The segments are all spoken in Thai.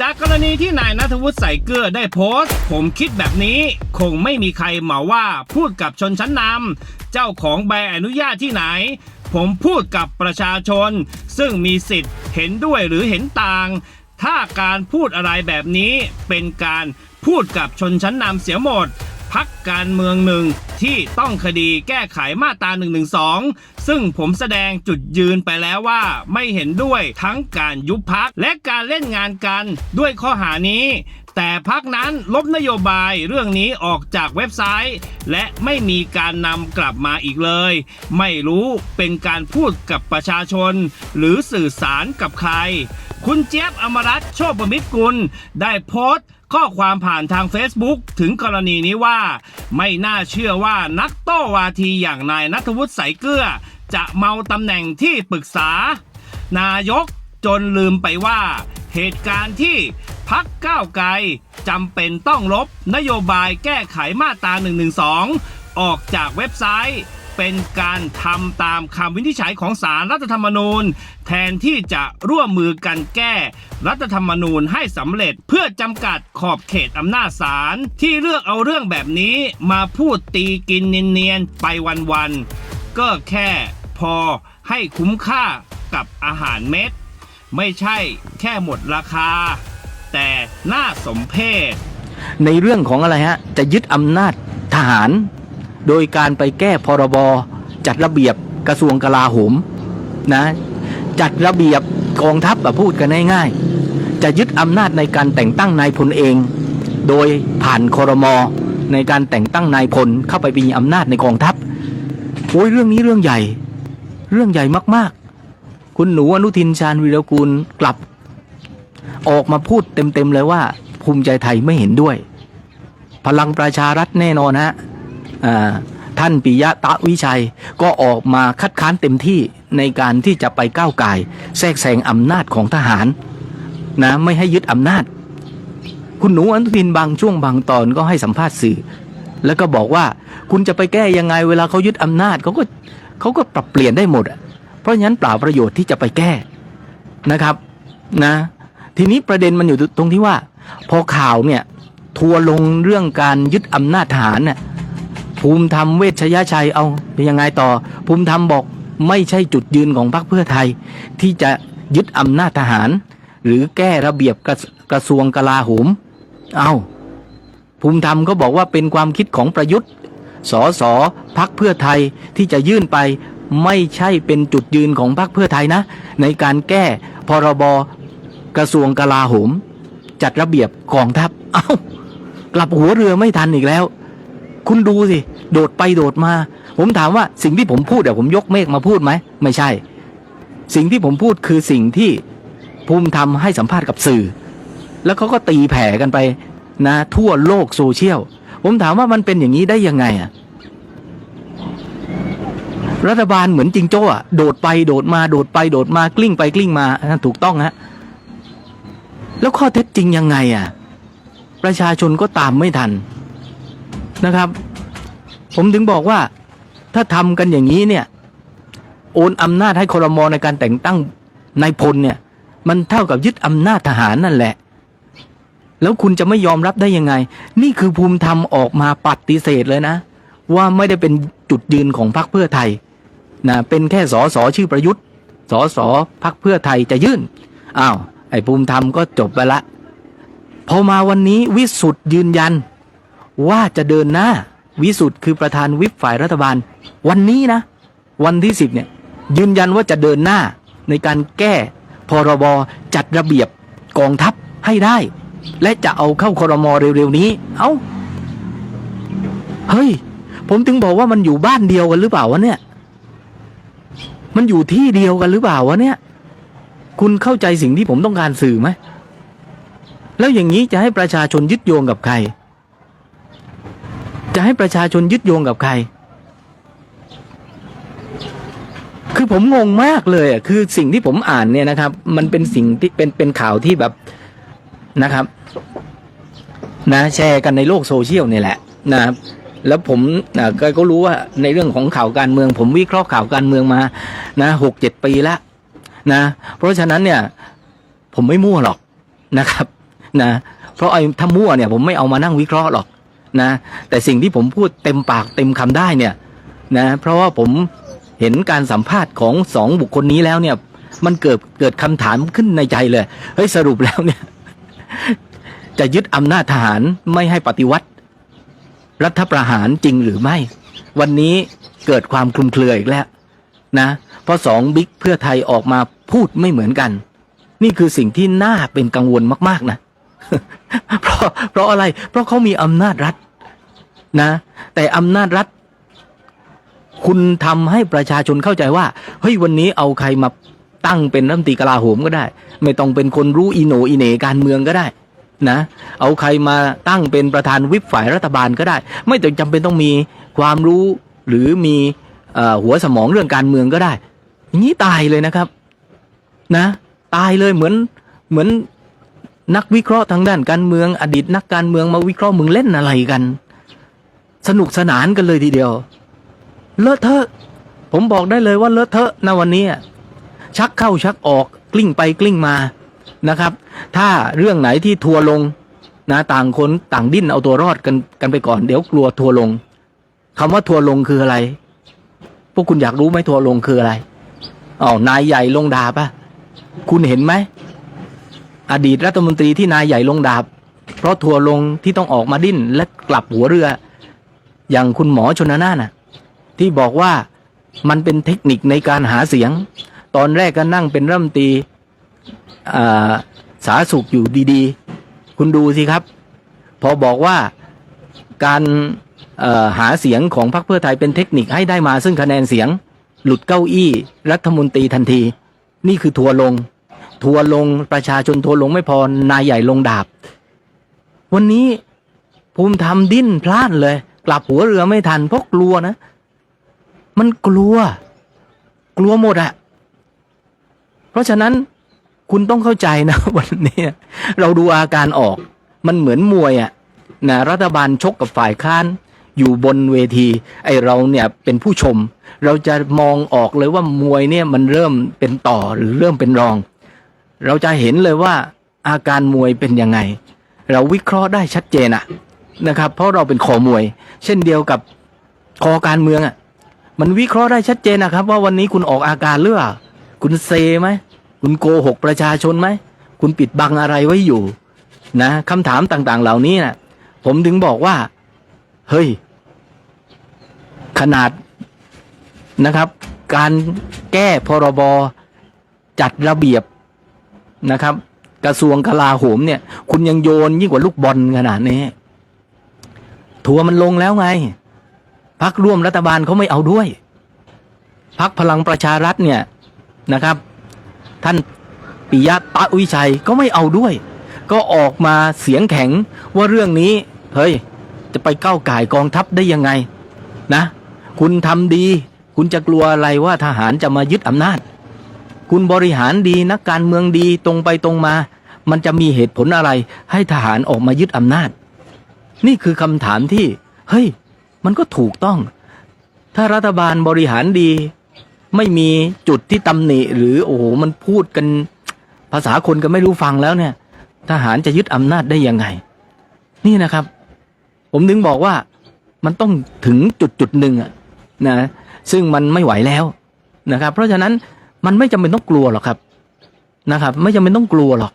จากกรณีที่นายนัทวุฒิใส่เกลือได้โพสต์ ผมคิดแบบนี้ คงไม่มีใครเหมาว่าพูดกับชนชั้นนำเจ้าของใบอนุญาตที่ไหน ผมพูดกับประชาชน ซึ่งมีสิทธิ์เห็นด้วยหรือเห็นต่าง ถ้าการพูดอะไรแบบนี้เป็นการพูดกับชนชั้นนำเสียหมด พักการเมืองหนึ่งที่ต้องคดีแก้ไขมาตรา1นึซึ่งผมแสดงจุดยืนไปแล้วว่าไม่เห็นด้วยทั้งการยุบพักและการเล่นงานกันด้วยข้อหานี้ แต่พักนั้นลบนโยบายเรื่องนี้ออกจากเว็บไซต์ และไม่มีการนำกลับมาอีกเลย ไม่รู้เป็นการพูดกับประชาชน หรือสื่อสารกับใคร คุณเจี๊ยบอมรัตโชคประมิตรกุล ได้โพสต์ ข้อความผ่านทาง Facebook ถึงกรณีนี้ว่า ไม่น่าเชื่อว่านักโต้วาทีอย่างนายนัทวุฒิใสายเกลือ จะเมาตำแหน่งที่ปรึกษา นายกจนลืมไปว่า เหตุการณ์ที่พักก้าวไกลจำเป็นต้องลบนโยบายแก้ไขมาตรา112 ออกจากเว็บไซต์ เป็นการทำตามคำวินิจฉัยของสารรัฐธรรมนูญ แทนที่จะร่วมมือกันแก้ รัฐธรรมนูญให้สำเร็จเพื่อจำกัดขอบเขตอำนาจศาลที่เลือกเอาเรื่องแบบนี้มาพูดตีกินเนียนๆไปวันๆก็แค่พอให้คุ้มค่ากับอาหารเม็ด ไม่ใช่แค่หมดราคา แต่น่าสมเพชในเรื่องของอะไรฮะ จะยึดอำนาจทหาร โดยการไปแก้พรบจัดระเบียบกระทรวงกลาโหมนะจัดระเบียบกองทัพแบบพูดกันง่ายๆ จะยึดอำนาจในการแต่งตั้งนายพลเอง โดยผ่านคอรมอในการแต่งตั้งนายพลเข้าไปมีอำนาจในกองทัพโอ้ยเรื่องนี้เรื่องใหญ่ เรื่องใหญ่มากๆ คุณหนูอนุทินชาญวีรกูลกลับ ออกมาพูดเต็มๆเลยว่า ภูมิใจไทยไม่เห็นด้วย พลังประชารัฐแน่นอนฮะ ท่านปิยะตะวิชัยก็ออกมาคัดค้านเต็มที่ในการที่จะไปก้าวไก่แทรกแซงอำนาจของทหารนะไม่ให้ยึดอำนาจ คุณหนูอนุทินบางช่วงบางตอนก็ให้สัมภาษณ์สื่อ แล้วก็บอกว่าคุณจะไปแก้ยังไงเวลาเขายึดอำนาจเขาก็เขาก็ปรับเปลี่ยนได้หมด เพราะฉะนั้นเปล่าประโยชน์ที่จะไปแก้นะครับนะทีนี้ประเด็นมันอยู่ตรงที่ว่า พอข่าวเนี่ยทัวร์ลงเรื่องการยึดอำนาจทหารเนี่ย ภูมิธรรมเวชยชัยเอาเป็นยังไงต่อ ภูมิธรรมบอกไม่ใช่จุดยืนของพรรคเพื่อไทย ที่จะยึดอำนาจทหาร หรือแก้ระเบียบกระกระทรวงกลาโหม เอาภูมิธรรมก็บอกว่าเป็นความคิดของประยุทธ์สอสอพักเพื่อไทยที่จะยื่นไปไม่ใช่เป็นจุดยืนของพรรคเพื่อไทยนะ ในการแก้พรบกระทรวงกลาโหม จัดระเบียบกองทัพเอา้ากลับหัวเรือไม่ทันอีกแล้ว คุณดูสิ โดดไปโดดมา ผมถามว่าสิ่งที่ผมพูดเดี๋ยวผมยกเมฆมาพูดไหม ไม่ใช่ สิ่งที่ผมพูดคือสิ่งที่ภูมิธรรมให้สัมภาษณ์กับสื่อ แล้วเขาก็ตีแผ่กันไปนะ ทั่วโลกโซเชียล ผมถามว่ามันเป็นอย่างนี้ได้ยังไงอะรัฐบาลเหมือนจิงโจ้อะโดดไปโดดมาโดดไปโดดมากลิ้งไปกลิ้งมาถูกต้องฮะแล้วข้อเท็จจริงยังไงอะประชาชนก็ตามไม่ทัน นะครับ ผมถึงบอกว่าถ้าทำกันอย่างนี้เนี่ย โอนอำนาจให้คอรมอในการแต่งตั้งนายพลเนี่ย มันเท่ากับยึดอำนาจทหารนั่นแหละ แล้วคุณจะไม่ยอมรับได้ยังไง นี่คือภูมิธรรมออกมาปฏิเสธเลยนะ ว่าไม่ได้เป็นจุดยืนของพรรคเพื่อไทยนะเป็นแค่สอสอชื่อประยุทธ์สอสอพรรคเพื่อไทยจะยื่นอ้าวไอ้ภูมิธรรมก็จบไปละพอมาวันนี้วิสุทธ์ยืนยัน ว่าจะเดินหน้าวิสุทธ์คือประธานวิปฝ่ายรัฐบาล วันนี้นะ วันที่สิบเนี่ย ยืนยันว่าจะเดินหน้าในการแก้พรบจัดระเบียบกองทัพให้ได้ และจะเอาเข้าครมอเร็วๆนี้ เอา้าเฮ้ย ผมถึงบอกว่ามันอยู่บ้านเดียวกันหรือเปล่าวะเนี่ย มันอยู่ที่เดียวกันหรือเปล่าวะเนี่ย คุณเข้าใจสิ่งที่ผมต้องการสื่อไหมแล้วอย่างนี้จะให้ประชาชนยึดโยงกับใคร จะให้ประชาชนยึดโยงกับใคร คือผมงงมากเลยอะคือสิ่งที่ผมอ่านเนี่ยนะครับ มันเป็นสิ่งที่เป็นเป็นข่าวที่แบบนะครับ นะแชร์กันในโลกโซเชียลเนี่ยแหละนะครับแล้วผมนะก็ก็รู้ว่าในเรื่องของข่าวการเมือง ผมวิเคราะห์ข่าวการเมืองมา นะหกเจ็ดปีแล้วนะ เพราะฉะนั้นเนี่ย ผมไม่มั่วหรอกนะครับ นะ เพราะไอ้ถ้ามั่วเนี่ย ผมไม่เอามานั่งวิเคราะห์หรอก นะแต่สิ่งที่ผมพูดเต็มปากเต็มคำได้เนี่ยนะเพราะว่าผมเห็นการสัมภาษณ์ของสองบุคคลนี้แล้วเนี่ย มันเกิดเกิดคำถามขึ้นในใจเลยเฮ้ยสรุปแล้วเนี่ย จะยึดอำนาจทหารไม่ให้ปฏิวัติ รัฐประหารจริงหรือไม่ วันนี้เกิดความคลุมเครืออีกแล้วนะเพราะสองบิ๊กเพื่อไทยออกมาพูดไม่เหมือนกัน นี่คือสิ่งที่น่าเป็นกังวลมาก ๆ นะ เพราะเพราะอะไร เพราะเขามีอำนาจรัฐนะ แต่อำนาจรัฐ คุณทำให้ประชาชนเข้าใจว่าเฮ้ยวันนี้เอาใครมาตั้งเป็นรัฐมนตรีกลาโหมก็ได้ ไม่ต้องเป็นคนรู้อีโหนอีเหนการเมืองก็ได้นะ เอาใครมาตั้งเป็นประธานวิปฝ่ายรัฐบาลก็ได้ ไม่ต้องจำเป็นต้องมีความรู้หรือมีอหัวสมองเรื่องการเมืองก็ได้อย่างนี้ตายเลยนะครับ นะ ตายเลยเหมือนเหมือน นักวิเคราะห์ทางด้านการเมือง อดีตนักการเมืองมาวิเคราะห์มึงเล่นอะไรกัน สนุกสนานกันเลยทีเดียว เลอะเทอะ ผมบอกได้เลยว่าเลอะเทอะนะวันนี้ ชักเข้าชักออกกลิ้งไปกลิ้งมานะครับ ถ้าเรื่องไหนที่ทัวลงนะต่างคนต่างดิ้นเอาตัวรอดกันกันไปก่อน เดี๋ยวกลัวทัวลงคำว่าทัวลงคืออะไร พวกคุณอยากรู้ไหมทัวลงคืออะไรอ๋อนายใหญ่ลงดาบอะคุณเห็นไหม อดีตรัฐมนตรีที่นายใหญ่ลงดาบ เพราะทัวลงที่ต้องออกมาดิ้นและกลับหัวเรือ อย่างคุณหมอชนน่านน่ะ ที่บอกว่ามันเป็นเทคนิคในการหาเสียง ตอนแรกก็นั่งเป็นรัฐมนตรีสาธารณสุขอยู่ดีๆ คุณดูสิครับ พอบอกว่าการหาเสียงของพรรคเพื่อไทยเป็นเทคนิคให้ได้มาซึ่งคะแนนเสียง หลุดเก้าอี้รัฐมนตรีทันที นี่คือทัวลง ทัวลงประชาชนทัวลงไม่พอนายใหญ่ลงดาบ วันนี้ภูมิธรรมดิ้นพลาดเลย กลับหัวเรือไม่ทันเพราะกลัวนะ มันกลัว กลัวหมดอะเพราะฉะนั้นคุณต้องเข้าใจนะวันนี้เราดูอาการออก มันเหมือนมวยอะนะรัฐบาลชกกับฝ่ายค้านอยู่บนเวที ไอเราเนี่ยเป็นผู้ชม เราจะมองออกเลยว่ามวยเนี่ยมันเริ่มเป็นต่อหรือเริ่มเป็นรอง เราจะเห็นเลยว่าอาการมวยเป็นยังไง เราวิเคราะห์ได้ชัดเจนอะนะครับ เพราะเราเป็นคอมวย เช่นเดียวกับคอการเมืองอะมันวิเคราะห์ได้ชัดเจนนะครับ ว่าวันนี้คุณออกอาการหรือเปล่าคุณเซไหมคุณโกหกประชาชนไหมคุณปิดบังอะไรไว้อยู่ นะคำถามต่างๆ เหล่านี้นะผมถึงบอกว่า เฮ้ย ขนาดนะครับ การแก้พรบจัดระเบียบ นะครับ กระทรวงกลาโหมเนี่ย คุณยังโยนยิ่งกว่าลูกบอลขนาดนี้ทัวมันลงแล้วไงพักร่วมรัฐบาลเขาไม่เอาด้วยพักพลังประชารัฐเนี่ยนะครับ ท่านปิยะตะวิชัยก็ไม่เอาด้วย ก็ออกมาเสียงแข็งว่าเรื่องนี้เฮ้ยจะไปก้าวไก่กองทัพได้ยังไงนะ คุณทำดี คุณจะกลัวอะไรว่าทหารจะมายึดอำนาจ คุณบริหารดีนักการเมืองดีตรงไปตรงมา มันจะมีเหตุผลอะไร ให้ทหารออกมายึดอำนาจ นี่คือคำถามที่ เฮ้ย มันก็ถูกต้อง ถ้ารัฐบาลบริหารดี ไม่มีจุดที่ตำหนิ หรือโอ้โหมันพูดกัน ภาษาคนก็ไม่รู้ฟังแล้วเนี่ย ทหารจะยึดอำนาจได้ยังไง นี่นะครับ ผมถึงบอกว่ามันต้องถึงจุดจุดหนึ่งอะนะซึ่งมันไม่ไหวแล้วนะครับ เพราะฉะนั้น มันไม่จำเป็นต้องกลัวหรอกครับนะครับ ไม่จำเป็นต้องกลัวหรอก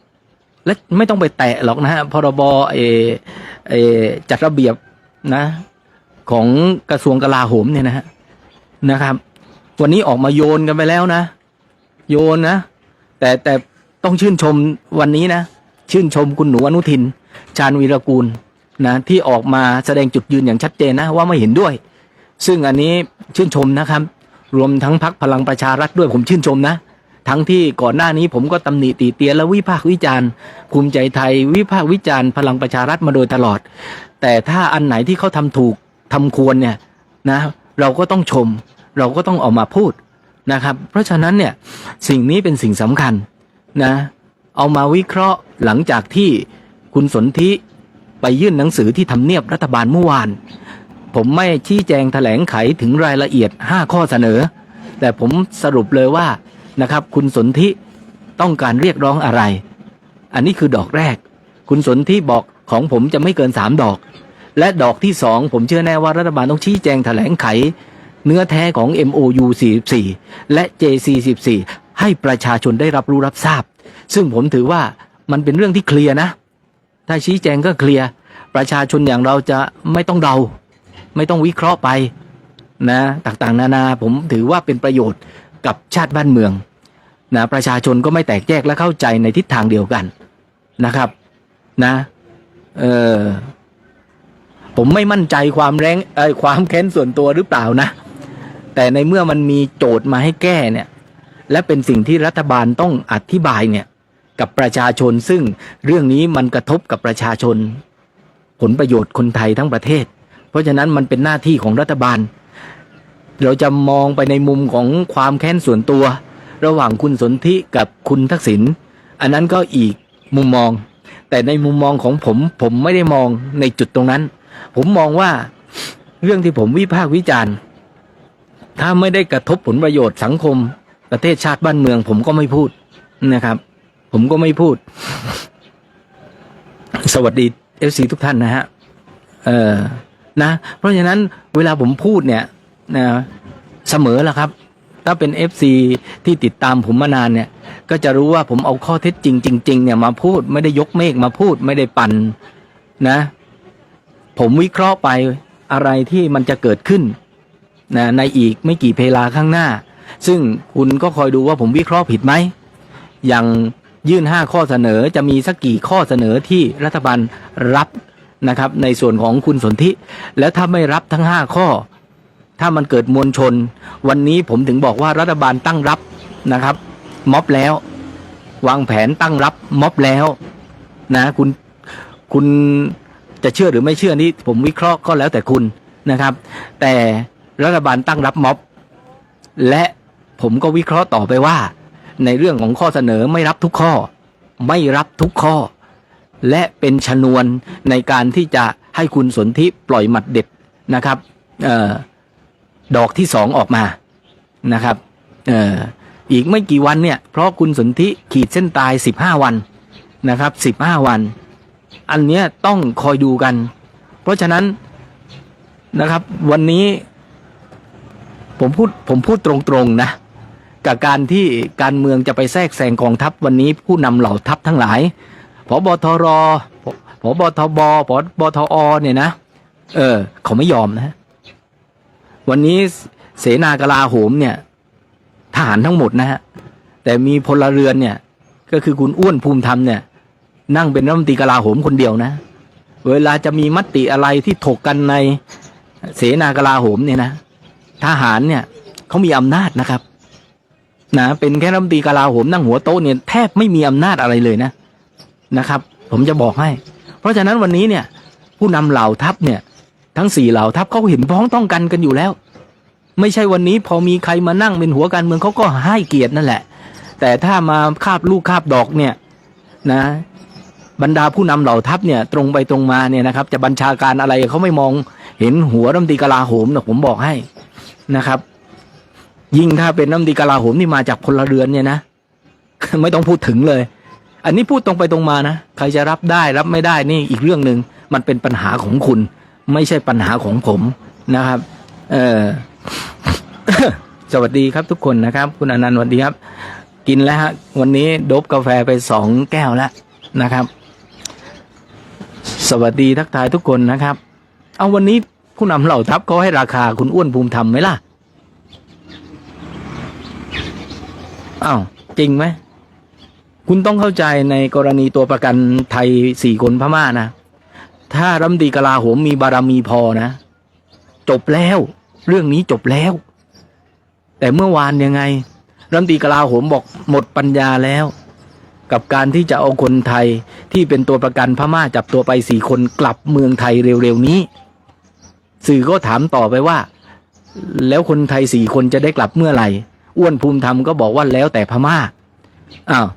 และไม่ต้องไปแตะหรอกนะฮะพรบเอเอจัดระเบียบนะ ของกระทรวงกลาโหมเนี่ยนะฮะนะครับ วันนี้ออกมาโยนกันไปแล้วนะ โยนนะ แต่แต่ต้องชื่นชมวันนี้นะ ชื่นชมคุณหนูอนุทิน ชาญวีรกูลนะที่ออกมาแสดงจุดยืนอย่างชัดเจนนะว่าไม่เห็นด้วย ซึ่งอันนี้ชื่นชมนะครับ รวมทั้งพักพลังประชารัฐด้วยผมชื่นชมนะ ทั้งที่ก่อนหน้านี้ผมก็ตำหนิตีเตียนและวิพากษ์วิจารณ์ภูมิใจไทยวิพากษ์วิจารณ์พลังประชารัฐมาโดยตลอด แต่ถ้าอันไหนที่เขาทำถูกทำควรเนี่ยนะเราก็ต้องชม เราก็ต้องออกมาพูดนะครับ เพราะฉะนั้นเนี่ยสิ่งนี้เป็นสิ่งสำคัญนะเอามาวิเคราะห์หลังจากที่คุณสนธิไปยื่นหนังสือที่ทำเนียบรัฐบาลเมื่อวาน ผมไม่ชี้แจงแถลงไขถึงรายละเอียด 5 ข้อเสนอ แต่ผมสรุปเลยว่านะครับ คุณสนธิต้องการเรียกร้องอะไร อันนี้คือดอกแรก คุณสนที่บอกของผมจะไม่เกินสามดอก และดอกที่สองผมเชื่อแน่ว่ารัฐบาลต้องชี้แจงแถลงไข เนื้อแท้ของ MOU 44 และ JC 14ให้ประชาชนได้รับรู้รับทราบ ซึ่งผมถือว่ามันเป็นเรื่องที่เคลียร์นะ ถ้าชี้แจงก็เคลียร์ประชาชนอย่างเราจะไม่ต้องเดา ไม่ต้องวิเคราะห์ไปนะต่างๆ นานาผมถือว่าเป็นประโยชน์กับชาติบ้านเมืองนะประชาชนก็ไม่แตกแยกและเข้าใจในทิศทางเดียวกันนะครับนะเออผมไม่มั่นใจความแรงเออความแค้นส่วนตัวหรือเปล่านะ แต่ในเมื่อมันมีโจทย์มาให้แก้เนี่ย และเป็นสิ่งที่รัฐบาลต้องอธิบายเนี่ยกับประชาชนซึ่งเรื่องนี้มันกระทบกับประชาชน ผลประโยชน์คนไทยทั้งประเทศ เพราะฉะนั้นมันเป็นหน้าที่ของรัฐบาล เราจะมองไปในมุมของความแค้นส่วนตัว ระหว่างคุณสนธิกับคุณทักษิณอันนั้นก็อีกมุมมอง แต่ในมุมมองของผมผมไม่ได้มองในจุดตรงนั้น ผมมองว่าเรื่องที่ผมวิพากษ์วิจารณ์ ถ้าไม่ได้กระทบผลประโยชน์สังคม ประเทศชาติบ้านเมือง ผมก็ไม่พูดนะครับ ผมก็ไม่พูด สวัสดีเอฟซีทุกท่านนะฮะ เออ นะ เพราะฉะนั้นเวลาผมพูดเนี่ยนะเสมอแหละครับ ถ้าเป็นเอฟซีที่ติดตามผมมานานเนี่ย ก็จะรู้ว่าผมเอาข้อเท็จจริงจริงๆเนี่ยมาพูดไม่ได้ยกเมฆมาพูดไม่ได้ปั่นนะ ผมวิเคราะห์ไปอะไรที่มันจะเกิดขึ้นนะในอีกไม่กี่เพลาข้างหน้า ซึ่งคุณก็คอยดูว่าผมวิเคราะห์ผิดไหม อย่างยื่นห้าข้อเสนอจะมีสักกี่ข้อเสนอที่รัฐบาลรับ นะครับ ในส่วนของคุณสนธิแล้วถ้าไม่รับทั้งห้าข้อ ถ้ามันเกิดมวลชน วันนี้ผมถึงบอกว่ารัฐบาลตั้งรับนะครับ ม็อบแล้ว วางแผนตั้งรับม็อบแล้วนะคุณคุณจะเชื่อหรือไม่เชื่อนี่ผมวิเคราะห์ก็แล้วแต่คุณนะครับ แต่รัฐบาลตั้งรับม็อบ และผมก็วิเคราะห์ต่อไปว่า ในเรื่องของข้อเสนอไม่รับทุกข้อ ไม่รับทุกข้อ และเป็นชนวนในการที่จะให้คุณสนธิปล่อยหมัดเด็ดนะครับออดอกที่สองออกมานะครับอออีกไม่กี่วันเนี่ย เพราะคุณสนธิขีดเส้นตายสิบห้าวันนะครับสิบห้าวัน อันเนี้ยต้องคอยดูกัน เพราะฉะนั้นนะครับ วันนี้ ผมพูดผมพูดตรงๆนะกับการที่การเมืองจะไปแทรกแซงกองทัพวันนี้ผู้นำเหล่าทัพทั้งหลาย พบทรพบทบพบทอเนี่ยนะ เออ เขาไม่ยอมนะ วันนี้เสนากลาโหมเนี่ย ทหารทั้งหมดนะฮะ แต่มีพลเรือนเนี่ย ก็คือคุณอ้วนภูมิธรรมเนี่ย นั่งเป็นรัฐมนตรีกลาโหมคนเดียวนะ เวลาจะมีมติอะไรที่ถกกันในเสนากลาโหมเนี่ยนะทหารเนี่ยเขามีอำนาจนะครับนะเป็นแค่รัฐมนตรีกลาโหมนั่งหัวโต๊ะเนี่ยแทบไม่มีอำนาจอะไรเลยนะ นะครับ ผมจะบอกให้ เพราะฉะนั้นวันนี้เนี่ย ผู้นำเหล่าทัพเนี่ย ทั้งสี่เหล่าทัพเขาเห็นพ้องต้องกันกันอยู่แล้ว ไม่ใช่วันนี้พอมีใครมานั่งเป็นหัวการเมืองเขาก็ให้เกียรตินั่นแหละ แต่ถ้ามาคาบลูกคาบดอกเนี่ยนะ บรรดาผู้นำเหล่าทัพเนี่ย ตรงไปตรงมาเนี่ยนะครับ จะบัญชาการอะไรเขาไม่มองเห็นหัวรัฐมนตรีกลาโหมนะผมบอกให้นะครับ ยิ่งถ้าเป็นน้ำดีกลาโหมที่มาจากพลเรือนเนี่ยนะไม่ต้องพูดถึงเลย อันนี้พูดตรงไปตรงมานะ ใครจะรับได้รับไม่ได้นี่อีกเรื่องหนึ่งมันเป็นปัญหาของคุณ ไม่ใช่ปัญหาของผมนะครับ เออสวัสดีครับทุกคนนะครับ คุณอนันต์สวัสดีครับ กินแล้วฮะวันนี้ดบกาแฟไปสองแก้วแล้วนะครับ สวัสดีทักทายทุกคนนะครับ เอาวันนี้ผู้นำเหล่าทัพเขาให้ราคาคุณอ้วนภูมิธรรมไหมล่ะอ้าวจริงไหม คุณต้องเข้าใจในกรณีตัวประกันไทยสี่คนพม่านะ ถ้ารัมนตรีกลาโหมมีบารมีพอนะ จบแล้ว เรื่องนี้จบแล้ว แต่เมื่อวานยังไงรัมนตรีกลาโหมบอกหมดปัญญาแล้ว กับการที่จะเอาคนไทยที่เป็นตัวประกันพม่าจับตัวไปสี่คนกลับเมืองไทยเร็วๆนี้ สื่อก็ถามต่อไปว่า แล้วคนไทยสี่คนจะได้กลับเมื่อไหร่ อ้วนภูมิธรรมก็บอกว่าแล้วแต่พม่าอ้าว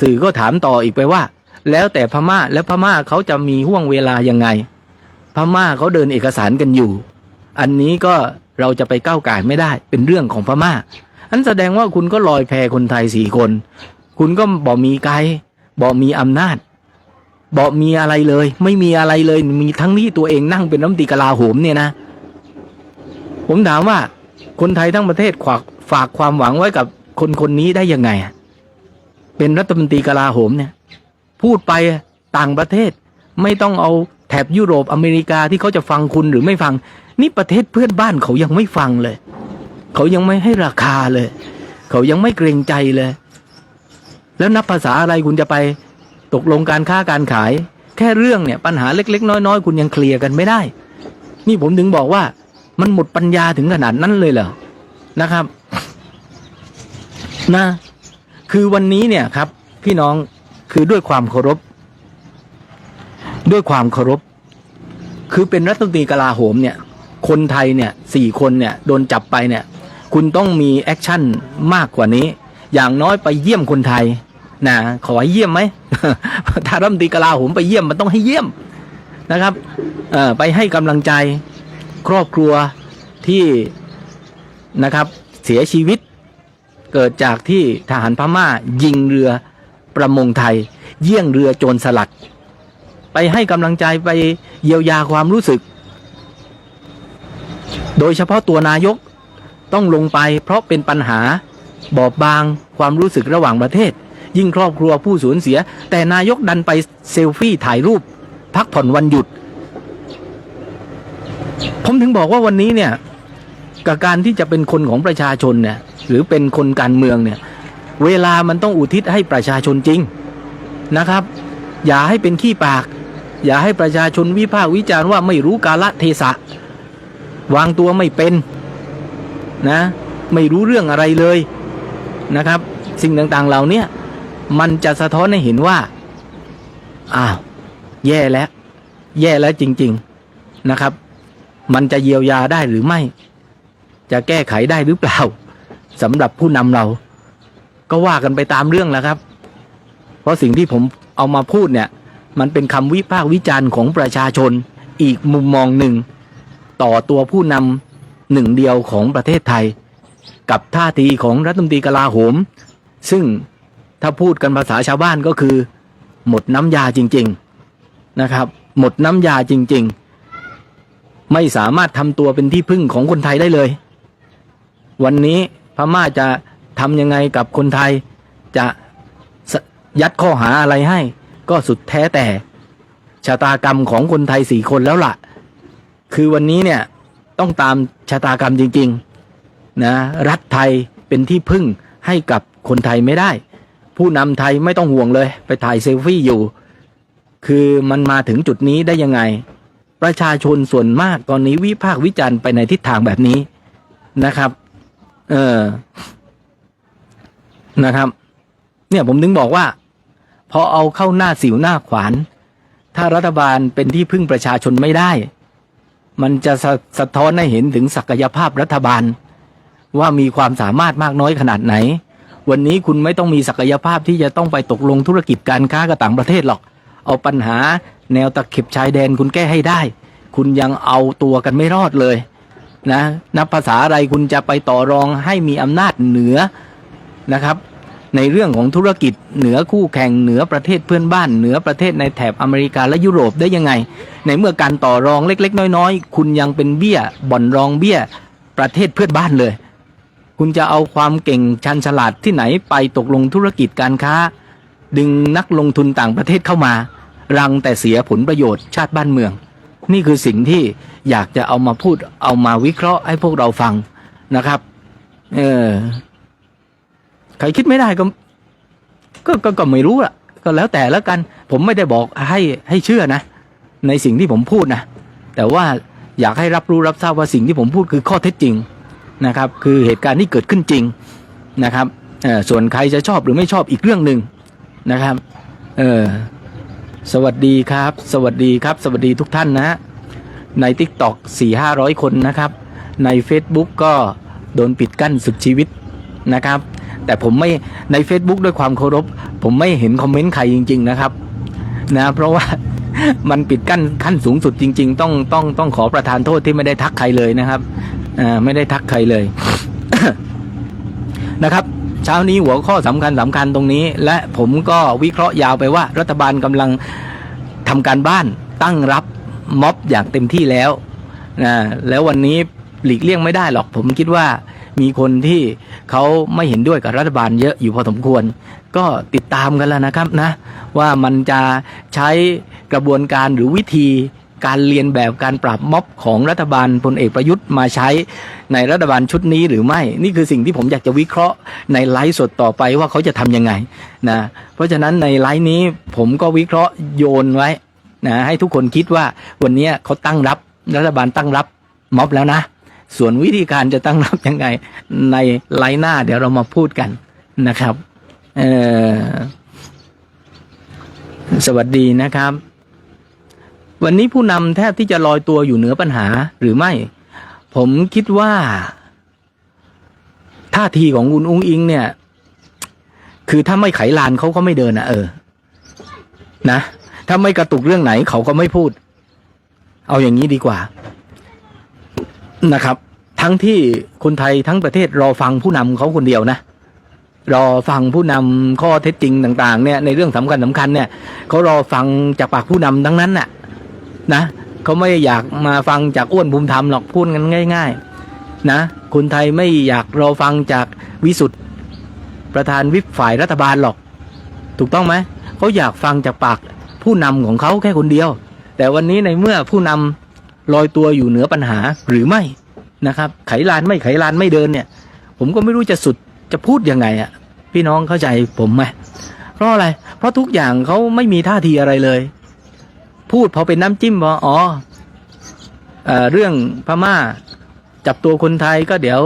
สื่อก็ถามต่ออีกไปว่า แล้วแต่พม่าแล้วพม่าเขาจะมีห่วงเวลายังไง พม่าเขาเดินเอกสารกันอยู่ อันนี้ก็เราจะไปก้าวไก่ไม่ได้เป็นเรื่องของพม่า อันแสดงว่าคุณก็ลอยแพคนไทยสี่คน คุณก็บอกมีไกด์บอกมีอำนาจบอกมีอะไรเลย ไม่มีอะไรเลย มีทั้งที่ตัวเองนั่งเป็นรัฐมนตรีกลาโหมเนี่ยนะ ผมถามว่า คนไทยทั้งประเทศฝากฝากความหวังไว้กับคนคนนี้ได้ยังไง เป็นรัฐมนตรีกลาโหมเนี่ย พูดไปต่างประเทศ ไม่ต้องเอาแถบยุโรปอเมริกาที่เขาจะฟังคุณหรือไม่ฟัง นี่ประเทศเพื่อนบ้านเขายังไม่ฟังเลย เขายังไม่ให้ราคาเลย เขายังไม่เกรงใจเลย แล้วนับภาษาอะไรคุณจะไปตกลงการค้าการขาย แค่เรื่องเนี่ยปัญหาเล็ก ๆ น้อย ๆ คุณยังเคลียร์กันไม่ได้ นี่ผมถึงบอกว่า มันหมดปัญญาถึงขนาดนั้นเลยเหรอนะครับ นะ คือวันนี้เนี่ยครับ พี่น้องคือด้วยความเคารพ ด้วยความเคารพ คือเป็นรัฐมนตรีกลาโหมเนี่ย คนไทยเนี่ยสี่คนเนี่ยโดนจับไปเนี่ย คุณต้องมีแอคชั่นมากกว่านี้ อย่างน้อยไปเยี่ยมคนไทยนะขอให้เยี่ยมไหมถ้ารัฐมนตรีกลาโหมไปเยี่ยมมันต้องให้เยี่ยมนะครับเอ่อไปให้กำลังใจครอบครัวที่นะครับ เสียชีวิต เกิดจากที่ทหารพม่ายิงเรือประมงไทย เยี่ยงเรือโจรสลัด ไปให้กำลังใจไปเยียวยาความรู้สึก โดยเฉพาะตัวนายกต้องลงไปเพราะเป็นปัญหาบอบบางความรู้สึกระหว่างประเทศ ยิ่งครอบครัวผู้สูญเสีย แต่นายกดันไปเซลฟี่ถ่ายรูป พักผ่อนวันหยุด ผมถึงบอกว่าวันนี้เนี่ยกับการที่จะเป็นคนของประชาชนเนี่ย หรือเป็นคนการเมืองเนี่ยเวลามันต้องอุทิศให้ประชาชนจริงนะครับ อย่าให้เป็นขี้ปาก อย่าให้ประชาชนวิพากษ์วิจารณ์ว่าไม่รู้กาลเทศะ วางตัวไม่เป็นนะไม่รู้เรื่องอะไรเลยนะครับ สิ่งต่างๆเหล่านี้มันจะสะท้อนให้เห็นว่าอ้าวแย่แล้ว แย่แล้วจริง ๆนะครับ มันจะเยียวยาได้หรือไม่ จะแก้ไขได้หรือเปล่า สำหรับผู้นำเรา ก็ว่ากันไปตามเรื่องแล้วครับ เพราะสิ่งที่ผมเอามาพูดเนี่ย มันเป็นคำวิพากษ์วิจารณ์ของประชาชนอีกมุมมองหนึ่ง ต่อตัวผู้นำหนึ่งเดียวของประเทศไทย กับท่าทีของรัฐมนตรีกลาโหม ซึ่งถ้าพูดกันภาษาชาวบ้านก็คือ หมดน้ำยาจริง ๆนะครับ หมดน้ำยาจริง ๆ ไม่สามารถทำตัวเป็นที่พึ่งของคนไทยได้เลย วันนี้ พม่าจะทำยังไงกับคนไทย จะยัดข้อหาอะไรให้ ก็สุดแท้แต่ชะตากรรมของคนไทยสี่คนแล้วล่ะ คือวันนี้เนี่ยต้องตามชะตากรรมจริงๆนะรัฐไทยเป็นที่พึ่งให้กับคนไทยไม่ได้ ผู้นำไทยไม่ต้องห่วงเลย ไปถ่ายเซลฟี่อยู่ คือมันมาถึงจุดนี้ได้ยังไง ประชาชนส่วนมากตอนนี้วิพากษ์วิจารณ์ไปในทิศทางแบบนี้นะครับ เออ นะครับ เนี่ยผมถึงบอกว่า พอเอาเข้าหน้าสิวหน้าขวาน ถ้ารัฐบาลเป็นที่พึ่งประชาชนไม่ได้ มันจะสะสะท้อนให้เห็นถึงศักยภาพรัฐบาล ว่ามีความสามารถมากน้อยขนาดไหน วันนี้คุณไม่ต้องมีศักยภาพที่จะต้องไปตกลงธุรกิจการค้ากับต่างประเทศหรอก เอาปัญหาแนวตะเข็บชายแดนคุณแก้ให้ได้ คุณยังเอาตัวกันไม่รอดเลย นะนับภาษาอะไรคุณจะไปต่อรองให้มีอำนาจเหนือนะครับ ในเรื่องของธุรกิจเหนือคู่แข่งเหนือประเทศเพื่อนบ้าน เหนือประเทศในแถบอเมริกาและยุโรปได้ยังไง ในเมื่อการต่อรองเล็ก ๆ น้อย ๆ คุณยังเป็นเบี้ยบ่อนรองเบี้ยประเทศเพื่อนบ้านเลย คุณจะเอาความเก่งชันฉลาดที่ไหนไปตกลงธุรกิจการค้า ดึงนักลงทุนต่างประเทศเข้ามา รังแต่เสียผลประโยชน์ชาติบ้านเมือง นี่คือสิ่งที่อยากจะเอามาพูดเอามาวิเคราะห์ให้พวกเราฟังนะครับ เออ ใครคิดไม่ได้ก็ก็ก็ก็ไม่รู้ล่ะ ก็แล้วแต่แล้วกัน ผมไม่ได้บอกให้ให้เชื่อนะ ในสิ่งที่ผมพูดนะแต่ว่าอยากให้รับรู้รับทราบว่าสิ่งที่ผมพูดคือข้อเท็จจริงนะครับ คือเหตุการณ์ที่เกิดขึ้นจริงนะครับเออส่วนใครจะชอบหรือไม่ชอบอีกเรื่องหนึ่งนะครับ เออ สวัสดีครับ สวัสดีครับ สวัสดีทุกท่านนะ ใน t ิ k t o k สี่ห้าร้อยคนนะครับ ใน Facebook ก็โดนปิดกั้นสุดชีวิตนะครับ แต่ผมไม่ใน Facebook ด้วยความเคารพ ผมไม่เห็นคอมเมนต์ใครจริง ๆ นะครับนะเพราะว่ามันปิดกั้นขั้นสูงสุดจริง ๆ ต้องต้องต้องขอประทานโทษที่ไม่ได้ทักใครเลยนะครับอ่าไม่ได้ทักใครเลยนะครับ ช้านี้หัวข้อสำคัญสำคัญตรงนี้ และผมก็วิเคราะห์ยาวไปว่า รัฐบาลกำลังทำการบ้านตั้งรับม็อบอย่างเต็มที่แล้วนะแล้ววันนี้หลีกเลี่ยงไม่ได้หรอก ผมคิดว่ามีคนที่เขาไม่เห็นด้วยกับรัฐบาลเยอะอยู่พอสมควร ก็ติดตามกันแล้วนะครับนะ ว่ามันจะใช้กระบวนการหรือวิธี การเรียนแบบการปราบม็อบของรัฐบาลพลเอกประยุทธ์มาใช้ในรัฐบาลชุดนี้หรือไม่ นี่คือสิ่งที่ผมอยากจะวิเคราะห์ในไลฟ์สดต่อไปว่าเขาจะทำยังไงนะเพราะฉะนั้นในไลฟ์นี้ผมก็วิเคราะห์โยนไว้นะให้ทุกคนคิดว่าวันนี้เขาตั้งรับรัฐบาลตั้งรับม็อบแล้วนะ ส่วนวิธีการจะตั้งรับยังไง ในไลฟ์หน้าเดี๋ยวเรามาพูดกันนะครับสวัสดีนะครับ วันนี้ผู้นำแทบที่จะลอยตัวอยู่เหนือปัญหาหรือไม่ ผมคิดว่า ท่าทีของคุณอุ้งอิง เนี่ย คือถ้าไม่ไขลานเขาก็ไม่เดินนะเออ นะถ้าไม่กระตุกเรื่องไหนเขาก็ไม่พูด เอาอย่างนี้ดีกว่า นะครับ ทั้งที่คนไทยทั้งประเทศรอฟังผู้นำเขาคนเดียวนะรอฟังผู้นำข้อเท็จจริงต่าง ๆ เนี่ยในเรื่องสำคัญสำคัญเนี่ยเขารอฟังจากปากผู้นำทั้งนั้นน่ะ นะเขาไม่อยากมาฟังจากอ้วนภูมิธรรมหรอกพูดกันง่าย ๆ นะคนไทยไม่อยากรอฟังจากวิสุทธ์ประธานวิปฝ่ายรัฐบาลหรอก ถูกต้องไหมเขาอยากฟังจากปากผู้นำของเขาแค่คนเดียว แต่วันนี้ในเมื่อผู้นำลอยตัวอยู่เหนือปัญหาหรือไม่นะครับ ไขลานไม่ไขลานไม่เดินเนี่ย ผมก็ไม่รู้จะสุดจะพูดยังไงอะ่ะ พี่น้องเข้าใจผมไหมเพราะอะไร เพราะทุกอย่างเขาไม่มีท่าทีอะไรเลย พูดพอเป็นน้ำจิ้มว่าอ๋อเรื่องพม่า จับตัวคนไทยก็เดี๋ยว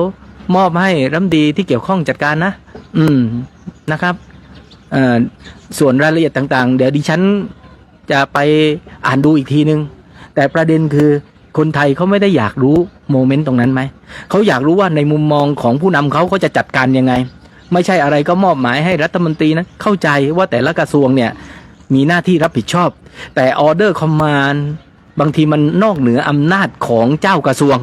มอบให้รัฐมนตรีที่เกี่ยวข้องจัดการนะ อืมนะครับส่วนรายละเอียดต่าง ๆ เดี๋ยวดิฉันจะไปอ่านดูอีกทีนึง แต่ประเด็นคือคนไทยเขาไม่ได้อยากรู้โมเมนต์ตรงนั้นไหม เขาอยากรู้ว่าในมุมมองของผู้นำเขาเขาจะจัดการยังไง ไม่ใช่อะไรก็มอบหมายให้รัฐมนตรีนะเข้าใจว่าแต่ละกระทรวงเนี่ย มีหน้าที่รับผิดชอบ แต่ออเดอร์คอมมานบางทีมันนอกเหนืออำนาจของเจ้ากระทรวง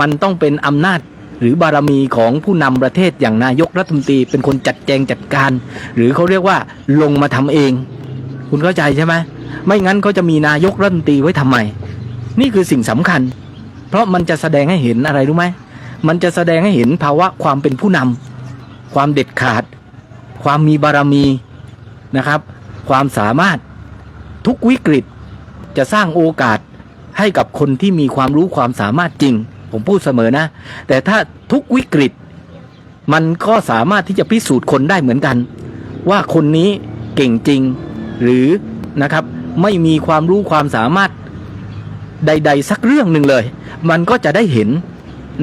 มันต้องเป็นอำนาจหรือบารมีของผู้นำประเทศอย่างนายกรัฐมนตรีเป็นคนจัดแจงจัดการ หรือเขาเรียกว่าลงมาทำเอง คุณเข้าใจใช่ไหมไม่งั้นเขาจะมีนายกรัฐมนตรีไว้ทำไม นี่คือสิ่งสำคัญ เพราะมันจะแสดงให้เห็นอะไรรู้ไหมมันจะแสดงให้เห็นภาวะความเป็นผู้นำความเด็ดขาด ความมีบารมีนะครับ ความสามารถทุกวิกฤตจะสร้างโอกาสให้กับคนที่มีความรู้ความสามารถจริง ผมพูดเสมอนะ แต่ถ้าทุกวิกฤต มันก็สามารถที่จะพิสูจน์คนได้เหมือนกัน ว่าคนนี้เก่งจริง หรือนะครับไม่มีความรู้ความสามารถใด ๆ สักเรื่องหนึ่งเลย มันก็จะได้เห็น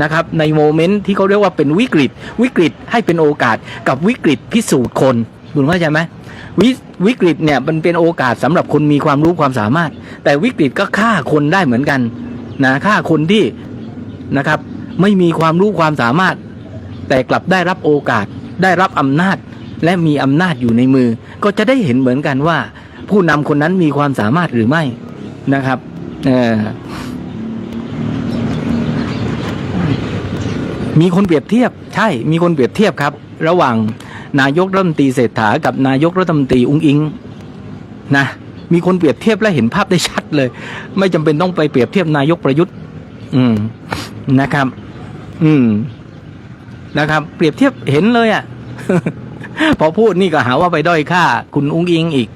นะครับในโมเมนต์ที่เขาเรียกว่าเป็นวิกฤต วิกฤตให้เป็นโอกาสกับวิกฤตพิสูจน์คน คุณเข้าใจไหมวิวิกฤตเนี่ยมันเป็นโอกาสสำหรับคนมีความรู้ความสามารถ แต่วิกฤตก็ฆ่าคนได้เหมือนกันนะฆ่าคนที่นะครับ ไม่มีความรู้ความสามารถ แต่กลับได้รับโอกาสได้รับอำนาจ และมีอำนาจอยู่ในมือ ก็จะได้เห็นเหมือนกันว่า ผู้นำคนนั้นมีความสามารถหรือไม่นะครับเออมีคนเปรียบเทียบ ใช่มีคนเปรียบเทียบครับ ระหว่าง นายกรัฐมนตรีเศรษฐากับนายกรัฐมนตรีอุ้งอิงนะมีคนเปรียบเทียบและเห็นภาพได้ชัดเลย ไม่จำเป็นต้องไปเปรียบเทียบนายกประยุทธ์ อืมนะครับ อืมนะครับ เปรียบเทียบเห็นเลยอะ่ะ พอพูดนี่ก็หาว่าไปด้อยค่า คุณอุ้งอิงอีก